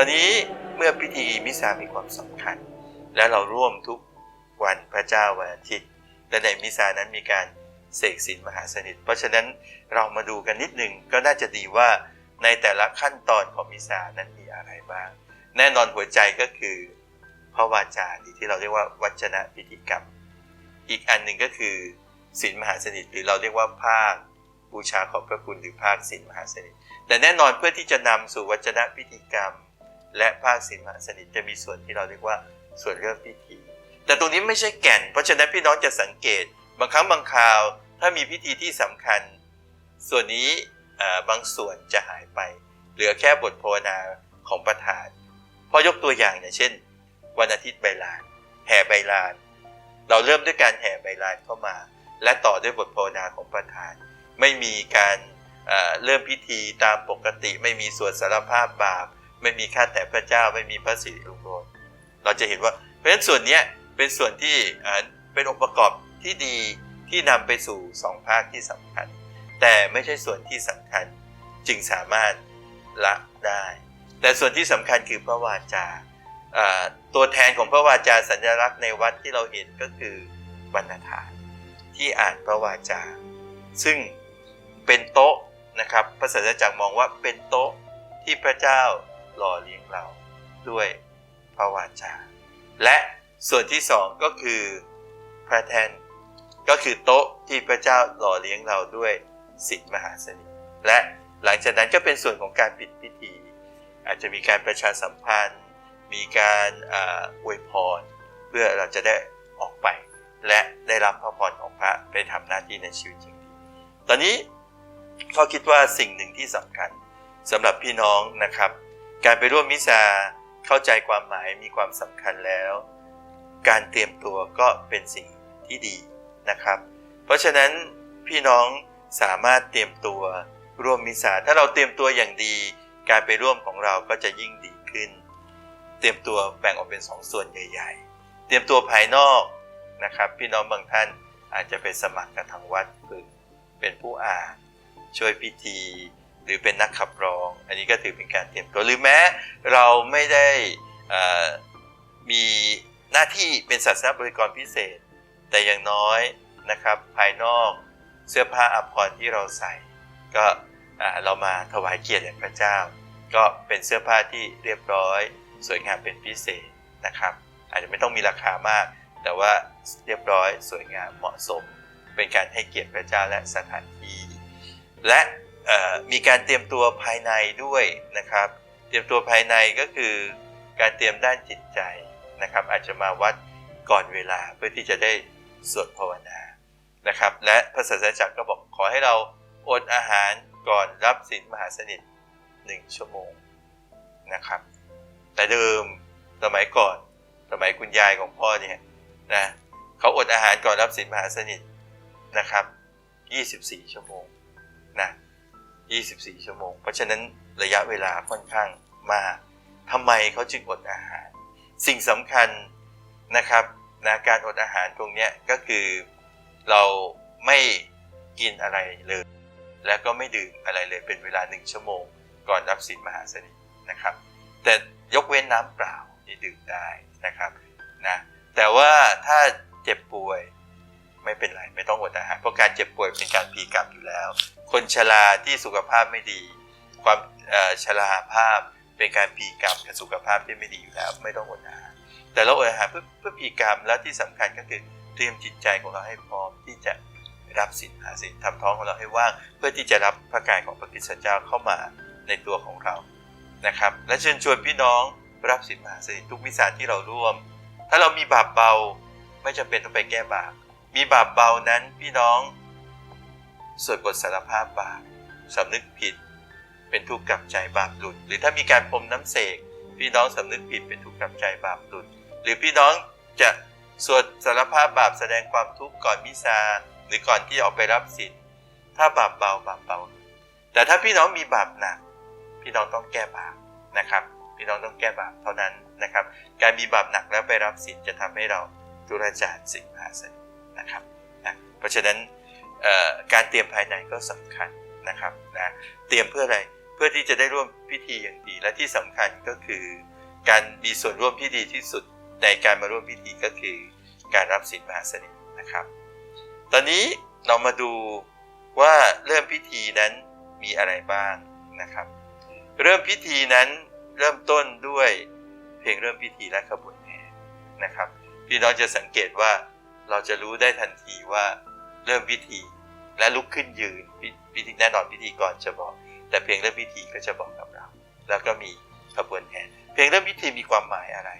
ตอนนี้เมื่อพิธีมิสซามีความสำคัญ และเราร่วมทุกวันพระเจ้าวันอาทิตย์และในมิสซานั้นมีการเสกสินมหาสนิท เพราะฉะนั้นเรามาดูกันนิดหนึ่งก็น่าจะดีว่าในแต่ละขั้นตอนของมิสซานั้นมีอะไรบ้าง แน่นอนหัวใจก็คือพระวาจาที่เราเรียกว่าวัจนะพิธีกรรม อีกอันหนึ่งก็คือศีลมหาสนิท หรือเราเรียกว่าภาคบูชาขอบพระคุณหรือภาคศีลมหาสนิท แต่แน่นอนเพื่อที่จะนำสู่วัจนะพิธีกรรม และภาคศีมาสนิทจะมีส่วนที่เราเรียกว่าส่วนเริ่มพิธี แต่ตรงนี้ไม่ใช่แก่น เพราะฉะนั้นพี่น้องจะสังเกต บางครั้งบางคราว ถ้ามีพิธีที่สำคัญ ส่วนนี้บางส่วนจะหายไป เหลือแค่บทภาวนาของประธานพอยกตัวอย่างอย่างเช่น วันอาทิตย์ใบลาน แห่ใบลาน เราเริ่มด้วยการแห่ใบลานเข้ามา และต่อด้วยบทภาวนาของประธาน ไม่มีการเริ่มพิธีตามปกติ ไม่มีสวดสารภาพบาป ไม่มีข้าแต่พระเจ้าไม่มีพระสิริลุงโรจน์เราจะเห็นว่า เพราะฉะนั้นส่วนนี้เป็นส่วนที่เป็นองค์ประกอบที่ดีที่นำไปสู่สองภาคที่สำคัญ แต่ไม่ใช่ส่วนที่สำคัญจึงสามารถละได้ แต่ส่วนที่สำคัญคือพระวาจาตัวแทนของพระวาจาสัญลักษณ์ในวัดที่เราเห็นก็คือบรรณฐานที่อ่านพระวาจา ซึ่งเป็นโต๊ะนะครับพระสัจจักรมองว่าเป็นโต๊ะที่พระเจ้า หล่อเลี้ยงเราด้วยพระวาจา และส่วนที่สองก็คือพระแทนก็คือโต๊ะที่พระเจ้าหล่อเลี้ยงเราด้วยศีลมหาสนิทและหลังจากนั้นก็เป็นส่วนของการปิดพิธี อาจจะมีการประชาสัมพันธ์ มีการอวยพร เพื่อเราจะได้ออกไป และได้รับพระพรของพระไปทำหน้าที่ในชีวิตจริงตอนนี้เขาคิดว่าสิ่งหนึ่งที่สำคัญสำหรับพี่น้องนะครับ การไปร่วมมิซาเข้าใจความหมายมีความสำคัญแล้ว การเตรียมตัวก็เป็นสิ่งที่ดีนะครับ เพราะฉะนั้นพี่น้องสามารถเตรียมตัวร่วมมิสาถ้าเราเตรียมตัวอย่างดี การไปร่วมของเราก็จะยิ่งดีขึ้น เตรียมตัวแบ่งออกเป็นสองส่วนใหญ่ ๆ เตรียมตัวภายนอกนะครับ พี่น้องบางท่านอาจจะไปสมัครกับทางวัดฝึกเป็นผู้อ่านช่วยพิธี หรือเป็นนักขับร้อง อันนี้ก็ถือเป็นการเตรียมตัวหรือแม้เราไม่ได้มีหน้าที่เป็นศาสนบริกรพิเศษ แต่อย่างน้อยนะครับ ภายนอกเสื้อผ้าอภรรที่เราใส่ ก็เรามาถวายเกียรติแด่พระเจ้า ก็เป็นเสื้อผ้าที่เรียบร้อย สวยงามเป็นพิเศษนะครับ อาจจะไม่ต้องมีราคามาก แต่ว่าเรียบร้อยสวยงามเหมาะสม เป็นการให้เกียรติพระเจ้าและสถานที่ และ มีการเตรียมตัวภายในด้วยนะครับ เตรียมตัวภายในก็คือการเตรียมด้านจิตใจนะครับ อาจจะมาวัดก่อนเวลาเพื่อที่จะได้สวดภาวนานะครับ และพระศาสนาจักรก็บอกขอให้เราอดอาหารก่อนรับศีลมหาสนิทหนึ่งชั่วโมงนะครับ แต่เดิมสมัยก่อนสมัยคุณยายของพ่อเนี่ยนะเขาอดอาหารก่อนรับศีลมหาสนิทนะครับ 24 ชั่วโมงนะ 24 ชั่วโมง เพราะฉะนั้นระยะเวลาค่อนข้างมากทำไมเขาจึงอดอาหาร สิ่งสำคัญนะครับนะการอดอาหารตรงนี้ก็คือเราไม่กินอะไรเลย แล้วก็ไม่ดื่มอะไรเลยเป็นเวลาหนึ่งชั่วโมง ก่อนรับศีลมหาสนิทนะครับ แต่ยกเว้นน้ำเปล่าที่ดื่มได้นะครับนะแต่ว่าถ้าเจ็บป่วยไม่เป็นไรไม่ต้องอดอาหารเพราะการเจ็บป่วยเป็นการพีกรรมอยู่แล้ว คนชราที่สุขภาพไม่ดี ความชราภาพเป็นการพีกรรมกับสุขภาพที่ไม่ดีอยู่แล้ว ไม่ต้องอดอาหารแต่เราอดอาหารเพื่อเพื่อพีกรรมแล้วที่สำคัญก็คือเตรียมจิตใจของเราให้พร้อมที่จะรับสินหาสินทำท้องของเราให้ว่าง เพื่อที่จะรับพระกายของพระกิสเจ้าเข้ามาในตัวของเรานะครับ และเชิญชวนพี่น้องรับสินมหาสินทุกวิสาที่เราร่วม ถ้าเรามีบาปเบาไม่จำเป็นต้องไปแก้บาปมีบาปเบานั้นพี่น้อง สวดบทสารภาพบาปสำนึกผิด เป็นทุกข์กับใจบาปหลุด หรือถ้ามีการพรมน้ำเสกพี่น้องสำนึกผิดเป็นทุกข์กับใจบาปหลุด หรือพี่น้องจะสวดสารภาพบาปแสดงความทุกข์ก่อนมิซาหรือก่อนที่ออกไปรับสินถ้าบาปเบาบาปเบา แต่ถ้าพี่น้องมีบาปหนัก พี่น้องต้องแก้บาปนะครับ พี่น้องต้องแก้บาปเท่านั้นนะครับ การมีบาปหนักแล้วไปรับสินจะทำให้เราทุรจารสิ่งมหาศาลนะครับนะเพราะฉะนั้น การเตรียมภายในก็สำคัญนะครับนะเตรียมเพื่ออะไรเพื่อที่จะได้ร่วมพิธีอย่างดี และที่สำคัญก็คือ การมีส่วนร่วมที่ดีที่สุดในการมาร่วมพิธีก็คือ การรับศีลมหาสนิทนะครับ ตอนนี้เรามาดูว่าเริ่มพิธีนั้นมีอะไรบ้างนะครับ เริ่มพิธีนั้นเริ่มต้นด้วยเพลงเริ่มพิธีและขบวนแห่นะครับ พี่น้องจะสังเกตว่าเราจะรู้ได้ทันทีว่า เริ่มพิธี และลุกขึ้นยืนพิธีแน่นอนพิธีกรจะบอก แต่เพลงเริ่มพิธีก็จะบอกกับเรา แล้วก็มีขบวนแห่เพลงเริ่มพิธีมีความหมายอะไร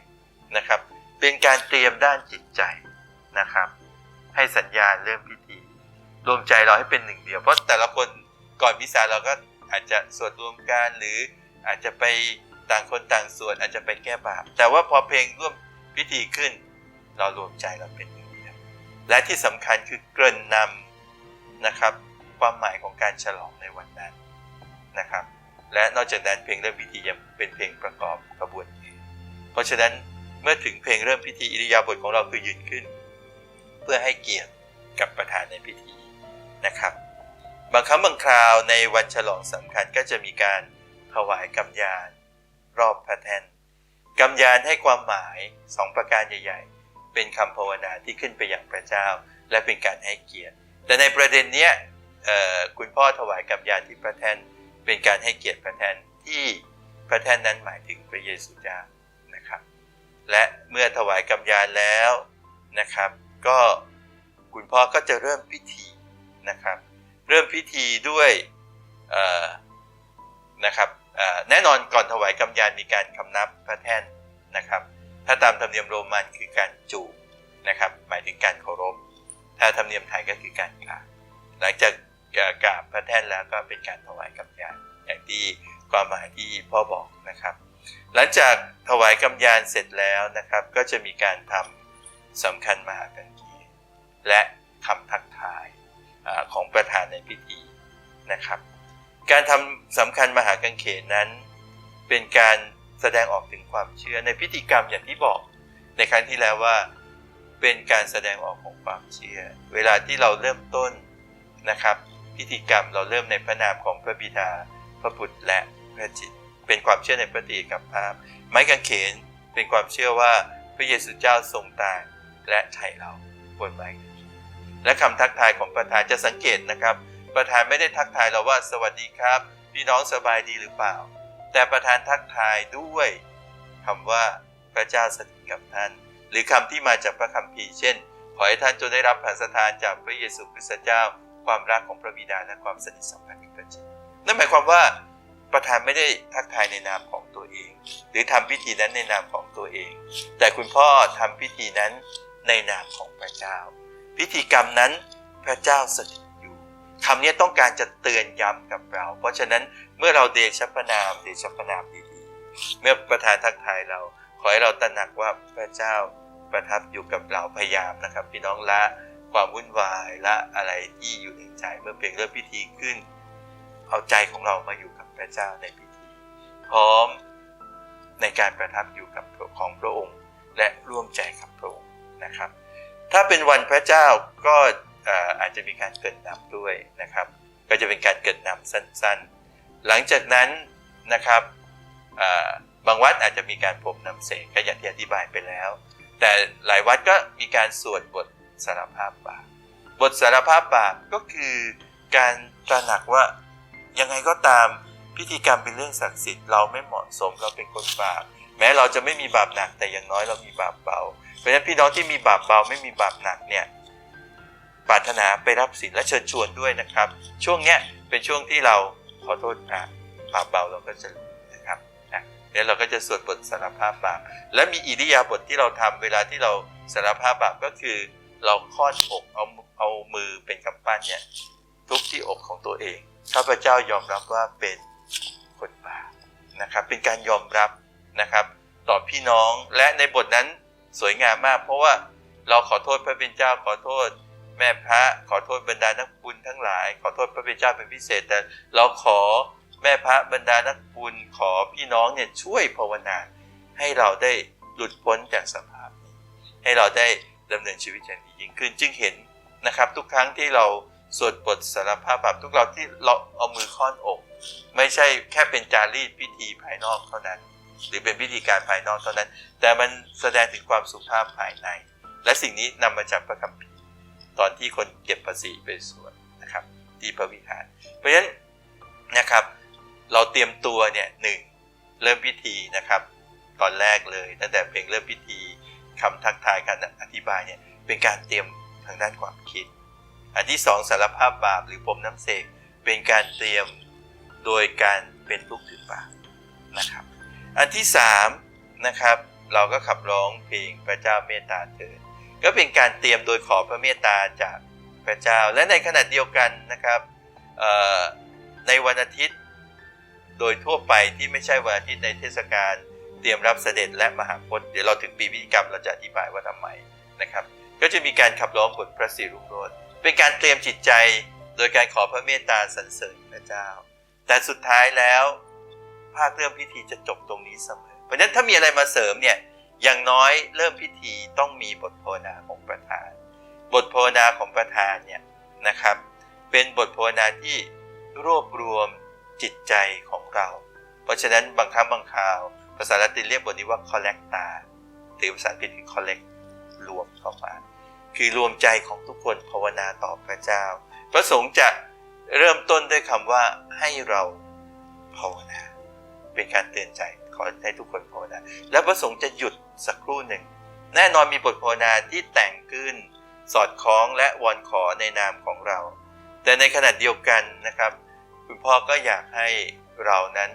นะครับ เป็นการเตรียมด้านจิตใจนะครับ ให้สัญญาณเริ่มพิธี รวมใจเราให้เป็นหนึ่งเดียวเพราะแต่ละคนก่อนมิสาเราก็อาจจะสวดรวมกันหรืออาจจะไปต่างคนต่างสวดอาจจะไปแก้บาปแต่ว่าพอเพลงร่วมพิธีขึ้น เรารวมใจเราเป็น และที่สำคัญคือเกริ่นนำนะครับ ความหมายของการฉลองในวันนั้นนะครับ และนอกจากนั้นเพลงเริ่มพิธียังเป็นเพลงประกอบกระบวนการเพราะฉะนั้นเมื่อถึงเพลงเริ่มพิธีอิริยาบถของเราคือยืนขึ้น เพื่อให้เกียรติกับประธานในพิธีนะครับ บางครั้งบางคราวในวันฉลองสำคัญก็จะมีการถวายกำยาน รอบพระแทนกำยานให้ความหมายสองประการใหญ่ ๆ เป็นคำภาวนาที่ขึ้นไปอย่างพระเจ้า และเป็นการให้เกียรติ แต่ในประเด็นเนี้ยคุณพ่อถวายกำยาที่พระแท่นเป็นการให้เกียรติพระแท่นที่พระแท่นนั้นหมายถึงพระเยซูเจ้านะครับ และเมื่อถวายกำยานแล้วนะครับ ก็คุณพ่อก็จะเริ่มพิธีนะครับ เริ่มพิธีด้วยนะครับแน่นอนก่อนถวายกำยานมีการคำนับพระแท่นนะครับ ถ้าตามธรรมเนียมโรมันคือการจูบนะครับ หมายถึงการเคารพ ถ้าธรรมเนียมไทยก็คือการกราบหลังจากกราบพระแท่นแล้วก็เป็นการถวายกำยานอย่างที่ความหมายที่พ่อบอกนะครับ หลังจากถวายกำยานเสร็จแล้วนะครับ ก็จะมีการทำสำคัญมหากันกีและคำทักทายอของประธานในพิธีนะครับ การทำสำคัญมหากังเขนนั้น เป็นการ แสดงออกถึงความเชื่อในพิธีกรรมอย่างที่บอกในครั้งที่แล้วว่าเป็นการแสดงออกของความเชื่อ เวลาที่เราเริ่มต้นนะครับ พิธีกรรมเราเริ่มในพระนามของพระบิดา พระบุตรและพระจิต เป็นความเชื่อในพระตรีกับภาพ ไม้กางเขนเป็นความเชื่อว่าพระเยซูเจ้าทรงตายและไถ่เราบนไม้และคำทักทายของประธานจะสังเกตนะครับ ประธานไม่ได้ทักทายเราว่าสวัสดีครับ พี่น้องสบายดีหรือเปล่า แต่ประธานทักทายด้วยคำว่าพระเจ้าสถิตกับท่าน หรือคำที่มาจากพระคัมภีร์เช่น ขอให้ท่านจงได้รับพระสถานจากพระเยซูคริสต์เจ้า ความรักของพระบิดาและความสนิทสัมพันธ์กับพระเจ้านั่นหมายความว่าประธานไม่ได้ทักทายในนามของตัวเอง หรือทำพิธีนั้นในนามของตัวเอง แต่คุณพ่อทำพิธีนั้นในนามของพระเจ้า พิธีกรรมนั้นพระเจ้าสถิต คำนี้ต้องการจะเตือนย้ำกับเรา เพราะฉะนั้นเมื่อเราเดชพระนามเดชพระนามดีๆ เมื่อประธานทักทายเรา ขอให้เราตระหนักว่าพระเจ้าประทับอยู่กับเราพยายามนะครับ พี่น้องละความวุ่นวายละอะไรที่อยู่ในใจ เมื่อเพลงเริ่มพิธีขึ้น เอาใจของเรามาอยู่กับพระเจ้าในพิธี พร้อมในการประทับอยู่กับของพระองค์ และร่วมใจกับพระองค์นะครับ ถ้าเป็นวันพระเจ้าก็ อาจจะมีการเกรินนำด้วยนะครับ ก็จะเป็นการเกรินนำสั้นๆ หลังจากนั้นนะครับบางวัดอาจจะมีการพรมนำเสกก็อย่างที่อธิบายไปแล้ว แต่หลายวัดก็มีการสวดบทสารภาพบาปบทสารภาพบาปก็คือการตระหนักว่ายังไงก็ตามพิธีกรรมเป็นเรื่องศักดิ์สิทธิ์เราไม่เหมาะสมเราเป็นคนบาปแม้เราจะไม่มีบาปหนักแต่อย่างน้อยเรามีบาปเบา เพราะฉะนั้นพี่น้องที่มีบาปเบาไม่มีบาปหนักเนี่ย ปรารถนาไปรับศีลและเชิญชวนด้วยนะครับ ช่วงเนี้ยเป็นช่วงที่เราขอโทษพระบาปเบาเราก็จะนะครับนะเนี่ยเราก็จะสวดบทสารภาพบาปและมีอิริยาบถทที่เราทำเวลาที่เราสารภาพบาปก็คือ เราค้อนอกเอาเอามือเป็นกำปั้นเนี่ยทุบที่อกของตัวเองข้าพเจ้ายอมรับว่าเป็นคนบาปนะครับ เป็นการยอมรับนะครับ ต่อพี่น้องและในบทนั้นสวยงามมาก เพราะว่าเราขอโทษพระเป็นเจ้าขอโทษ แม่พระขอโทษบรรดานักบุญทั้งหลาย ขอโทษพระเป็นเจ้าเป็นพิเศษ แต่เราขอแม่พระบรรดานักบุญขอพี่น้องเนี่ยช่วยภาวนา ให้เราได้หลุดพ้นจากสภาพนี้ให้เราได้ดำเนินชีวิตอย่างดียิ่งขึ้นจึงเห็นนะครับทุกครั้งที่เราสวดบทสารภาพบาปทุกเราที่เราเอามือค้อนอก ไม่ใช่แค่เป็นจารีตพิธีภายนอกเท่านั้น หรือเป็นพิธีการภายนอกเท่านั้น แต่มันแสดงถึงความสุภาพภายใน และสิ่งนี้นำมาจากพระคัมภีร์ ตอนที่คนเก็บภาษีไปสวดนะครับที่พระวิหาร เพราะฉะนั้นนะครับ เราเตรียมตัวเนี่ยหนึ่งเริ่มพิธีนะครับ ตอนแรกเลยตั้งแต่เพลงเริ่มพิธีคำทักทายการอธิบายเนี่ยเป็นการเตรียมทางด้านความคิด อันที่สองสารภาพบาปหรือพรมน้ำเสกเป็นการเตรียมโดยการเป็นทุกข์ถือบาปนะครับ อันที่สามนะครับเราก็ขับร้องเพลงพระเจ้าเมตตาเถิด ก็เป็นการเตรียมโดยขอพระเมตตาจากพระเจ้า และในขณะเดียวกันนะครับในวันอาทิตย์ โดยทั่วไปที่ไม่ใช่วันอาทิตย์ในเทศกาลเตรียมรับเสด็จและมหาพจน์เดี๋ยวเราถึงปีพิธีกรรมเราจะอธิบายว่าทำไมนะครับ ก็จะมีการขับร้องบทพระสิรุงโรจน์เป็นการเตรียมจิตใจโดยการขอพระเมตตาสรรเสริญพระเจ้า แต่สุดท้ายแล้วภาคเริ่มพิธีจะจบตรงนี้เสมอ เพราะฉะนั้นถ้ามีอะไรมาเสริมเนี่ย อย่างน้อยเริ่มพิธีต้องมีบทภาวนาของประธาน บทภาวนาของประธานเนี่ยนะครับ เป็นบทภาวนาที่รวบรวมจิตใจของเรา เพราะฉะนั้นบางครั้งบางคราว ภาษาละตินเรียกบทนี้ว่า collecta หรือภาษาอังกฤษคือ collect รวมเข้ามา คือรวมใจของทุกคนภาวนาต่อพระเจ้า พระสงฆ์จะเริ่มต้นด้วยคำว่าให้เราภาวนา เป็นการเตือนใจ ขอให้ทุกคนภาวนา แล้วพระสงฆ์จะหยุดสักครู่หนึ่ง แน่นอนมีบทภาวนาที่แต่งขึ้น สอดคล้องและวอนขอในนามของเรา แต่ในขณะเดียวกันนะครับ คุณพ่อก็อยากให้เรานั้น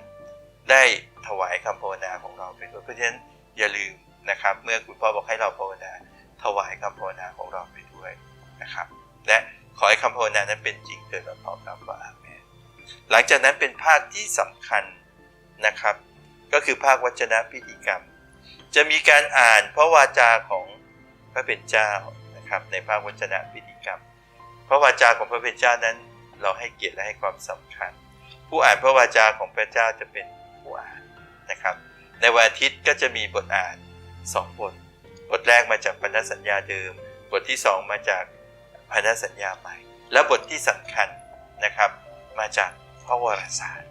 ได้ถวายคำภาวนาของเราไปด้วยเพราะฉะนั้นอย่าลืมนะครับ เมื่อคุณพ่อบอกให้เราภาวนา ถวายคำภาวนาของเราไปด้วยนะครับ และขอให้คำภาวนานั้นเป็นจริงเกิดเราตอบรับอาเมนหลังจากนั้นเป็นภาคที่สำคัญนะครับ ก็คือภาควัจนะพิธีกรรม จะมีการอ่านพระวาจาของพระเป็นเจ้านะครับในภาควัจนะพิธีกรรม พระวาจาของพระเป็นเจ้านั้น เราให้เกียรติและให้ความสำคัญ ผู้อ่านพระวาจาของพระเจ้าจะเป็นผู้อ่านนะครับในวันอาทิตย์ก็จะมีบทอ่านสองบท บทแรกมาจากพันธสัญญาเดิม บทที่สองมาจากพันธสัญญาใหม่ และบทที่สำคัญนะครับ มาจากพระวรสาร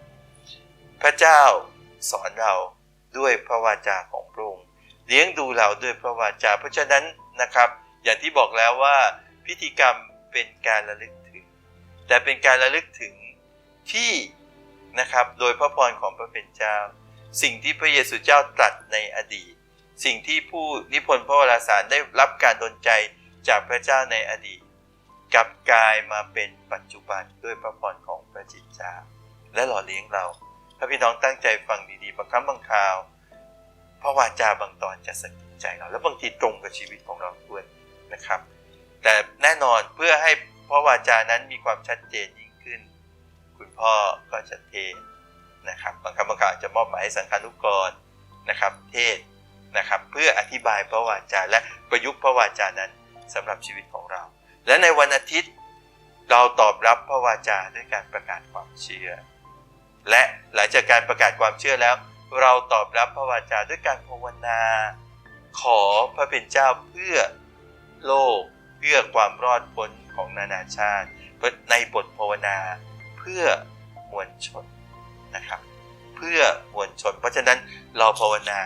พระเจ้า สอนเราด้วยพระวาจาของพระองค์เลี้ยงดูเราด้วยพระวาจา เพราะฉะนั้นนะครับ อย่างที่บอกแล้วว่าพิธีกรรมเป็นการระลึกถึง แต่เป็นการระลึกถึงที่นะครับโดยพระพรของพระเป็นเจ้า สิ่งที่พระเยซูเจ้าตรัสในอดีต สิ่งที่ผู้นิพนธ์พระวราสารได้รับการดลใจจากพระเจ้าในอดีตกลับกลายมาเป็นปัจจุบันด้วยพระพรของพระจิตเจ้าและหล่อเลี้ยงเรา ถ้าพี่น้องตั้งใจฟังดีๆ บางครั้งบางคราวพระวาจาบางตอนจะสะกิดใจเรา แล้วบางทีตรงกับชีวิตของเราด้วยนะครับ แต่แน่นอนเพื่อให้พระวาจานั้นมีความชัดเจนยิ่งขึ้น คุณพ่อก็จะเทศนะครับบางครั้งบางคราวจะมอบหมายให้สังฆานุกรนะครับ เทศนะครับ เพื่ออธิบายพระวาจาและประยุกต์พระวาจานั้นสำหรับชีวิตของเรา และในวันอาทิตย์เราตอบรับพระวาจาด้วยการประกาศความเชื่อ และหลังจากการประกาศความเชื่อแล้ว เราตอบรับพระวาจาด้วยการภาวนา ขอพระเป็นเจ้าเพื่อโลกเพื่อความรอดพ้นของนานาชาติในบทภาวนาเพื่อมวลชนนะครับ เพื่อมวลชน เพราะฉะนั้นเราภาวนา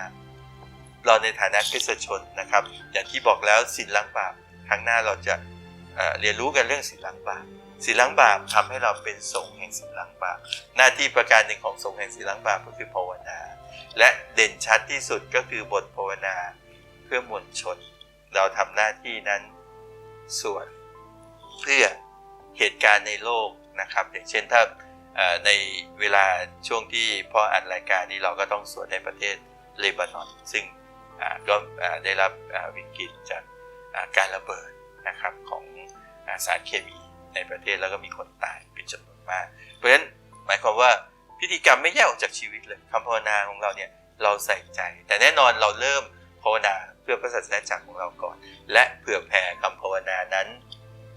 เราในฐานะคริสชนนะครับ อย่างที่บอกแล้วสินล้างบาปครั้งหน้าเราจะเอ่อเรียนรู้กันเรื่องสินล้างบาป สินล้างบาปทำให้เราเป็นสงฆ์แห่งสินล้างบาปหน้าที่ประการหนึ่งของสงฆ์แห่งสินล้างบาปก็คือภาวนา และเด่นชัดที่สุดก็คือบทภาวนาเพื่อมวลชน เราทำหน้าที่นั้นส่วนเพื่อเหตุการณ์ในโลกนะครับ อย่างเช่นถ้าในเวลาช่วงที่พ่ออัดรายการนี้เราก็ต้องสวดในประเทศเลบานอน ซึ่งก็ได้รับวิกฤตจากการระเบิดนะครับของอาสารเคมี ในประเทศแล้วก็มีคนตายเป็นจำนวนมาก เพราะฉะนั้นหมายความว่าพิธีกรรมไม่แยกออกจากชีวิตเลยคำภาวนาของเราเนี่ยเราใส่ใจ แต่แน่นอนเราเริ่มภาวนาเพื่อพระศาสนาจักรของเราก่อน และเผื่อแผ่คำภาวนานั้น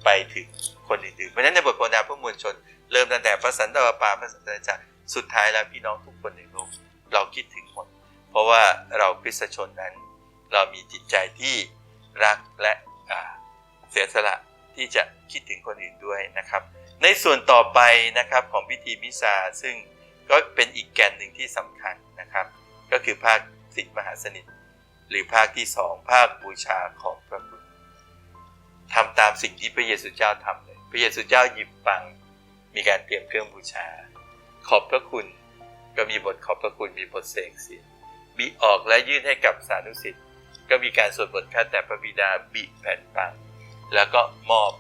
ไปถึงคนอื่นๆเพราะฉะนั้นในบทภาวนาเพื่อมวลชน เริ่มตั้งแต่พระสันตะปาพระศาสนาจักรสุดท้ายแล้วพี่น้องทุกคนในโลกเราคิดถึงหมดเพราะว่าเราคริสชนนั้น เรามีจิตใจที่รักและเสียสละ ที่จะคิดถึงคนอื่นด้วยนะครับ ในส่วนต่อไปนะครับของพิธีมิซาซึ่งก็เป็นอีกแกนหนึ่งที่สำคัญนะครับ ก็คือภาคสิทธิมหาสนิท หรือภาคที่สองภาคบูชาของพระคุณทำตามสิ่งที่พระเยซูเจ้าทำเลย พระเยซูเจ้าหยิบปังมีการเตรียมเครื่องบูชา ขอบพระคุณก็มีบทขอบพระคุณมีบทเสกสิบิออกและยื่นให้กับสานุสิทธิ์ก็มีการสวดบทข้าแต่พระบิดาบิแผ่นปัง แล้วก็มอบ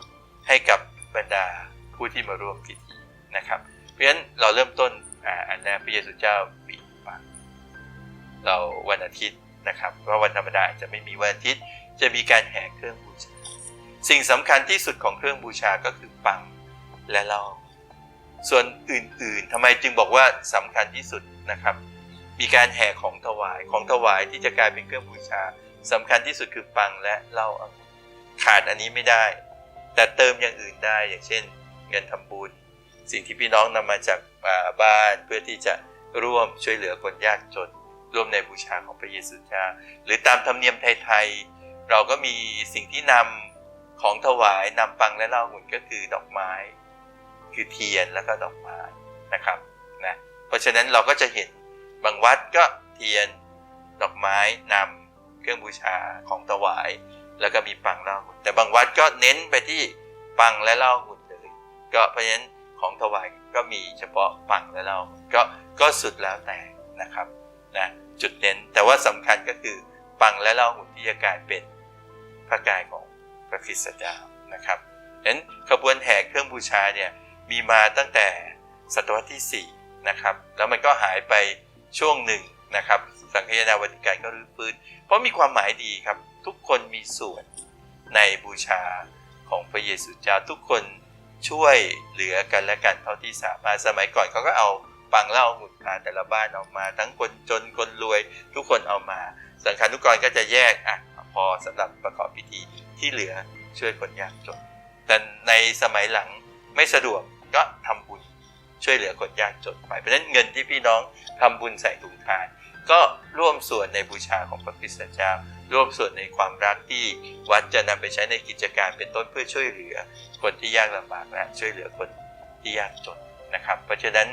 ให้กับบรรดาผู้ที่มาร่วมพิธีนะครับ เพราะฉะนั้นเราเริ่มต้นอันแรกพระเยซูเจ้าบิปังเราวันอาทิตย์นะครับเพราะวันธรรมดาจะไม่มีวันอาทิตย์จะมีการแห่เครื่องบูชา สิ่งสำคัญที่สุดของเครื่องบูชาก็คือปังและเล้าส่วนอื่นๆทำไมจึงบอกว่าสำคัญที่สุดนะครับ มีการแห่ของถวายของถวายที่จะกลายเป็นเครื่องบูชาสำคัญที่สุดคือปังและเหล้าองุ่น ขาดอันนี้ไม่ได้ แต่เติมอย่างอื่นได้อย่างเช่น เงินทำบุญ สิ่งที่พี่น้องนำมาจากบ้านเพื่อที่จะร่วมช่วยเหลือคนยากจน ร่วมในบูชาของพระเยซูเจ้าหรือตามธรรมเนียมไทยๆ เราก็มีสิ่งที่นำของถวายนำปังและเหล้าองุ่นก็คือดอกไม้ คือเทียนแล้วก็ดอกไม้นะครับนะเพราะฉะนั้นเราก็จะเห็นบางวัดก็เทียนดอกไม้นำเครื่องบูชาของถวาย แล้วก็มีปังเล้าองุ่นแต่บางวัดก็เน้นไปที่ปังและเล้าองุ่นเลยก็เพราะฉะนั้นของถวายก็มีเฉพาะปังและเล้าก็ก็สุดแล้วแต่นะครับนะจุดเน้นแต่ว่าสำคัญก็คือปังและเล้าองุ่นที่จะกลายเป็นพระกายของพระคริสต์เจ้านะครับฉะนั้นขบวนแห่เครื่องบูชาเนี่ยมีมาตั้งแต่ศตวรรษที่ 4 นะครับ แล้วมันก็หายไปช่วงหนึ่งนะครับ สังคายนาวัติการก็รื้อฟื้น เพราะมีความหมายดีครับ ทุกคนมีส่วนในบูชาของพระเยซูเจ้าทุกคนช่วยเหลือกันและกันเท่าที่สามารถสมัยก่อนเขาก็เอาปังเหล้าหมุนพาแต่ละบ้านออกมา ทั้งคนจนคนรวย ทุกคนเอามา สังฆานุกรก็จะแยกอะพอสำหรับประกอบพิธีที่เหลือช่วยคนยากจน แต่ในสมัยหลังไม่สะดวกก็ทำบุญช่วยเหลือคนยากจนไปเพราะฉะนั้นเงินที่พี่น้องทำบุญใส่ถุงทาน ก็ร่วมส่วนในบูชาของพระคริสตเจ้า ร่วมส่วนในความรักที่วัดจะนำไปใช้ในกิจการเป็นต้นเพื่อช่วยเหลือ คนที่ยากลำบากและช่วยเหลือคนที่ยากจนนะครับ เพราะฉะนั้น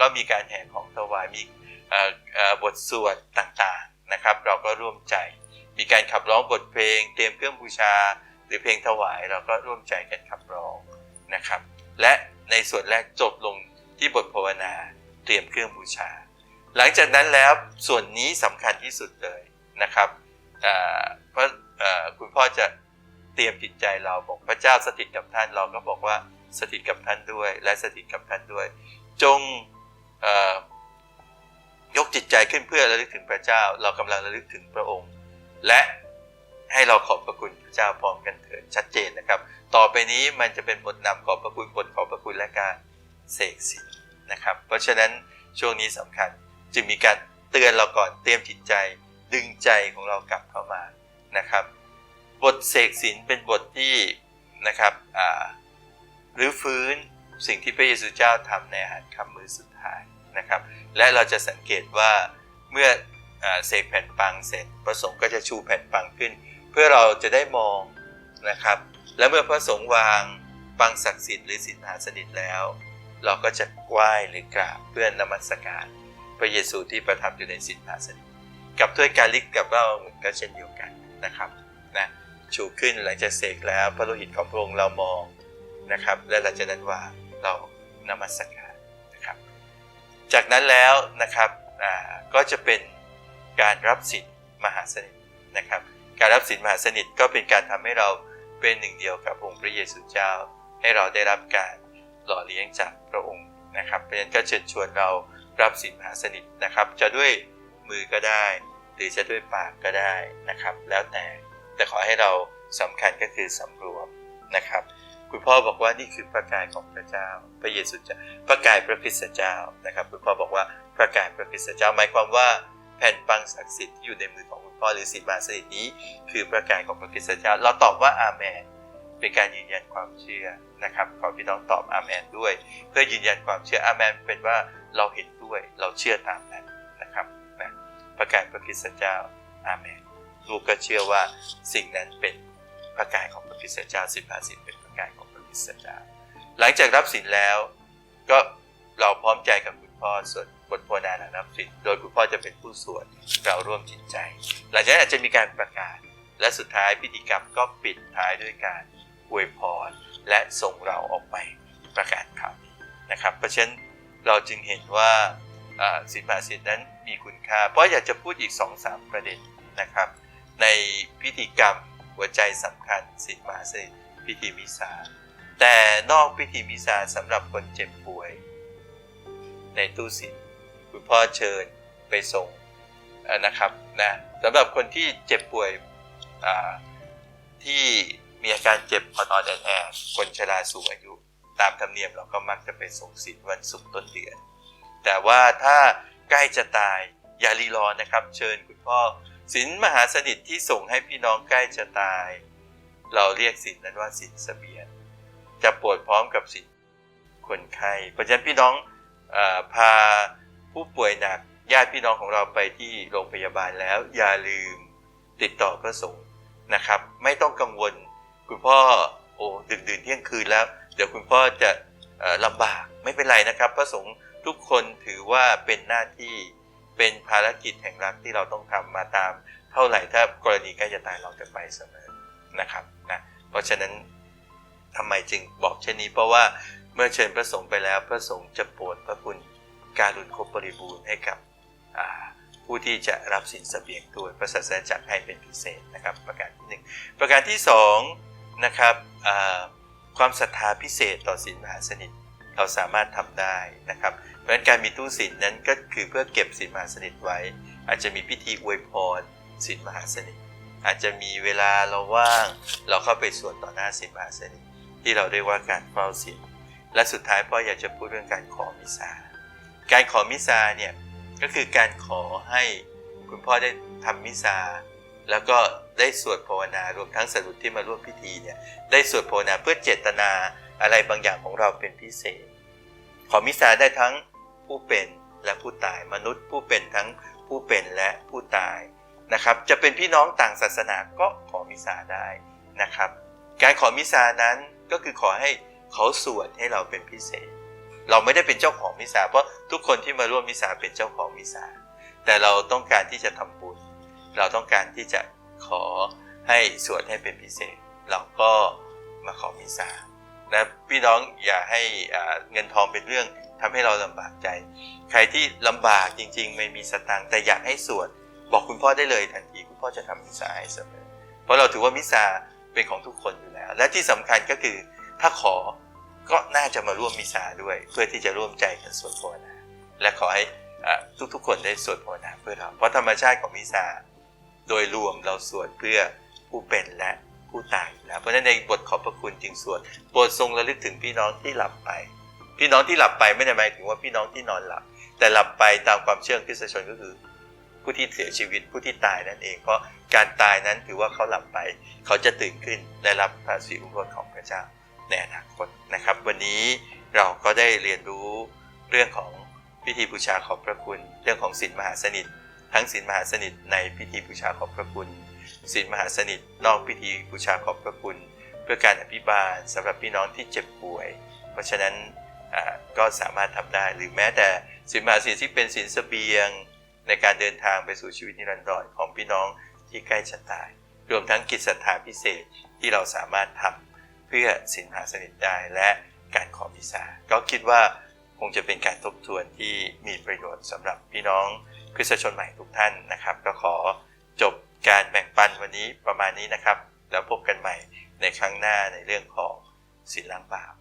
ก็มีการแห่ของถวายมีบทสวดต่างๆนะครับ เราก็ร่วมใจ มีการขับร้องบทเพลง เตรียมเครื่องบูชา หรือเพลงถวายเราก็ร่วมใจกันขับร้องนะครับ และในส่วนแรกจบลงที่บทภาวนาเตรียมเครื่องบูชา หลังจากนั้นแล้วส่วนนี้สำคัญที่สุดเลยนะครับ พราะคุณพ่อจะเตรียมจิตใจเราบอกพระเจ้าสถิตกับท่านเราก็บอกว่าสถิตกับท่านด้วย และสถิตกับท่านด้วย จงยกจิตใจขึ้นเพื่อระลึกถึงพระเจ้า เรากำลังระลึกถึงพระองค์ และให้เราขอบพระคุณพระเจ้าพร้อมกันเถิดชัดเจนนะครับ ต่อไปนี้มันจะเป็นบทนำขอบพระคุณบทขอบพระคุณและการเสกสินนะครับ เพราะฉะนั้นช่วงนี้สำคัญจึงมีการเตือนเราก่อนเตรียมจิตใจ ดึงใจของเรากลับเข้ามานะครับ บทเสกสินเป็นบทที่นะครับหรือฟื้นสิ่งที่พระเยซูเจ้าทำในอาหารคำมื้อสุดท้ายนะครับ และเราจะสังเกตว่าเมื่ออเสกแผ่นปังเสร็จพระสงฆ์ก็จะชูแผ่นปังขึ้น เพื่อเราจะได้มองนะครับ และเมื่อพระสงฆ์วางปังศักดิ์สิทธิ์หรือสินหาสนิทแล้ว เราก็จะไหว้หรือกราบเพื่อนนมัสการ พระเยซูที่ประทับอยู่ในสินหาสนิท กับถ้วยกาลิกกับเหล้าก็เช่นเดียวกันนะครับนะชูขึ้นหลังจากเสกแล้วพระโลหิตของพระองค์เรามองนะครับ และหลังจากนั้นว่าเรานมัสการนะครับ จากนั้นแล้วนะครับก็จะเป็นการรับสินมหาสนิทนะครับ การรับสินมหาสนิทก็เป็นการทำให้เราเป็นหนึ่งเดียวกับองค์พระเยซูเจ้า ให้เราได้รับการหล่อเลี้ยงจากพระองค์นะครับเพราะฉะนั้นก็เชิญชวนเรารับสินมหาสนิทนะครับ จะด้วย มือก็ได้ หรือจะด้วยปากก็ได้นะครับ แล้วแต่แต่ขอให้เราสำคัญก็คือสำรวมนะครับ คุณพ่อบอกว่านี่คือพระกายของพระเจ้า พระเยซูเจ้าพระกายพระคริสต์เจ้านะครับ คุณพ่อบอกว่าพระกายพระคริสต์เจ้าหมายความว่าแผ่นปังศักดิ์สิทธิ์ที่อยู่ในมือของคุณพ่อหรือสินมหาสนิทนี้ คือพระกายของพระคริสต์เจ้า เราตอบว่าอาเมนเป็นการยืนยันความเชื่อนะครับขอพี่น้องตอบอาเมนด้วย เพื่อยืนยันความเชื่ออาเมนเป็นว่าเราเห็นด้วยเราเชื่อตามนั้น พระกายพระคริสตเจ้าอาเมนลูกก็เชื่อว่าสิ่งนั้นเป็นพระกายของพระคริสตเจ้าสินหาสินเป็นพระกายของพระคริสตเจ้าหลังจากรับสินแล้วก็เราพร้อมใจกับคุณพ่อสวดบทโพนาหลังรับสินโดยคุณพ่อจะเป็นผู้สวดเราร่วมจิตใจ หลังจากนั้นอาจจะมีการประกาศ และสุดท้ายพิธีกรรมก็ปิดท้ายด้วยการอวยพรและส่งเราออกไปประกาศข่าวดีนะครับ เพราะฉะนั้นเราจึงเห็นว่า สินมาสินนั้นมีคุณค่า เพราะอยากจะพูดอีก 2-3 ประเด็นนะครับ ในพิธีกรรมหัวใจสำคัญสินมาสิพิธีมิสาแต่นอกพิธีมิสาสำหรับคนเจ็บป่วย ในตู้สินคุณพ่อเชิญไปส่งนะครับนะสำหรับคนที่เจ็บป่วยที่มีอาการเจ็บอ่อนๆแอดคนชราสูงอายุ ตามธรรมเนียมเราก็มักจะไปส่งสินวันศุกร์ต้นเดือน แต่ว่าถ้าใกล้จะตายอย่ารีรอนะครับ เชิญคุณพ่อสินมหาสนิทที่ส่งให้พี่น้องใกล้จะตาย เราเรียกสินนั้นว่าสินเสบียงจะปวดพร้อมกับสินคนไข้เพราะฉะนั้นพี่น้องอพาผู้ป่วยหนักญาติพี่น้องของเราไปที่โรงพยาบาลแล้ว อย่าลืมติดต่อพระสงฆ์นะครับ ไม่ต้องกังวลคุณพ่อโอ้ดึกดื่นเที่ยงคืนแล้ว เดี๋ยวคุณพ่อจะลำบากไม่เป็นไรนะครับ พระสงฆ์ ทุกคนถือว่าเป็นหน้าที่เป็นภารกิจแห่งรักที่เราต้องทำมาตาม เท่าไหร่ถ้ากรณีใกล้จะตายเราจะไปเสมอนะครับนะเพราะฉะนั้นทำไมจึงบอกเช่นนี้ เพราะว่าเมื่อเชิญพระสงฆ์ไปแล้วพระสงฆ์จะโปรดพระคุณการุณครบบริบูรณ์ให้กับผู้ที่จะรับสินเสบียงด้วยพระศาสนาจักรให้เป็นพิเศษนะครับ ประการที่หนึ่งประการที่สองนะครับความศรัทธาพิเศษต่อสินมหาสนิทเราสามารถทำได้นะครับ เพราะฉะนั้นการมีตู้สินนั้นก็คือเพื่อเก็บสินมหาสนิทไว้ อาจจะมีพิธีอวยพรสินมหาสนิท อาจจะมีเวลาเราว่าง เราเข้าไปสวดต่อหน้าสินมหาสนิท ที่เราเรียกว่าการเฝ้าสินและสุดท้ายพ่ออยากจะพูดเรื่องการขอมิสาการขอมิสาเนี่ยก็คือการขอให้คุณพ่อได้ทำมิสาแล้วก็ได้สวดภาวนารวมทั้งสรุปที่มาร่วมพิธีเนี่ยได้สวดภาวนาเพื่อเจตนาอะไรบางอย่างของเราเป็นพิเศษ ขอมิสาได้ทั้ง ผู้เป็นและผู้ตายมนุษย์ผู้เป็นทั้งผู้เป็นและผู้ตายนะครับ จะเป็นพี่น้องต่างศาสนาก็ขอมิสาได้นะครับ การขอมิสานั้นก็คือขอให้เขาสวดให้เราเป็นพิเศษ เราไม่ได้เป็นเจ้าของมิสาเพราะทุกคนที่มาร่วมมิสาเป็นเจ้าของมิสาแต่เราต้องการที่จะทำบุญ เราต้องการที่จะขอให้สวดให้เป็นพิเศษ เราก็มาขอมิสานะพี่น้องอย่าให้เงินทองเป็นเรื่อง ทำให้เราลำบากใจ ใครที่ลำบากจริงๆ ไม่มีสตางค์แต่อยากให้สวด บอกคุณพ่อได้เลยทันทีคุณพ่อจะทำมิสาให้เสมอเพราะเราถือว่ามิสาเป็นของทุกคนอยู่แล้ว และที่สำคัญก็คือถ้าขอก็น่าจะมาร่วมมิสาด้วย เพื่อที่จะร่วมใจกันสวดภาวนาและขอให้ทุกๆ คนได้สวดภาวนาเพื่อเรา เพราะธรรมชาติของมิสาโดยรวมเราสวดเพื่อผู้เป็นและผู้ตายอยู่แล้วเพราะฉะนั้นในบทขอบพระคุณจึงสวดโปรดทรงระลึกถึงพี่น้องที่หลับไป พี่น้องที่หลับไปไม่ได้หมายถึงว่าพี่น้องที่นอนหลับ แต่หลับไปตามความเชื่อของคริสตชนก็คือผู้ที่เสียชีวิตผู้ที่ตายนั่นเอง เพราะการตายนั้นถือว่าเขาหลับไป เขาจะตื่นขึ้นได้รับพระสิริโรของพระเจ้าในอนาคตนะครับ วันนี้เราก็ได้เรียนรู้เรื่องของพิธีบูชาขอบพระคุณ เรื่องของศีลมหาสนิท ทั้งศีลมหาสนิทในพิธีบูชาขอบพระคุณศีลมหาสนิท นอกพิธีบูชาขอบพระคุณ เพื่อการอภิบาลสำหรับพี่น้องที่เจ็บป่วย เพราะฉะนั้น ก็สามารถทำได้หรือแม้แต่ศีลมหาสนิทที่เป็นศีลเสบียง ในการเดินทางไปสู่ชีวิตนิรันดรของพี่น้องที่ใกล้จะตาย รวมทั้งกิจศรัทธาพิเศษที่เราสามารถทำเพื่อศีลมหาสนิทได้และการขอพิสาก็คิดว่าคงจะเป็นการทบทวนที่มีประโยชน์สำหรับพี่น้องคริสตชนใหม่ทุกท่านนะครับ ก็ขอจบการแบ่งปันวันนี้ประมาณนี้นะครับ แล้วพบกันใหม่ในครั้งหน้าในเรื่องของศีลล้างบาป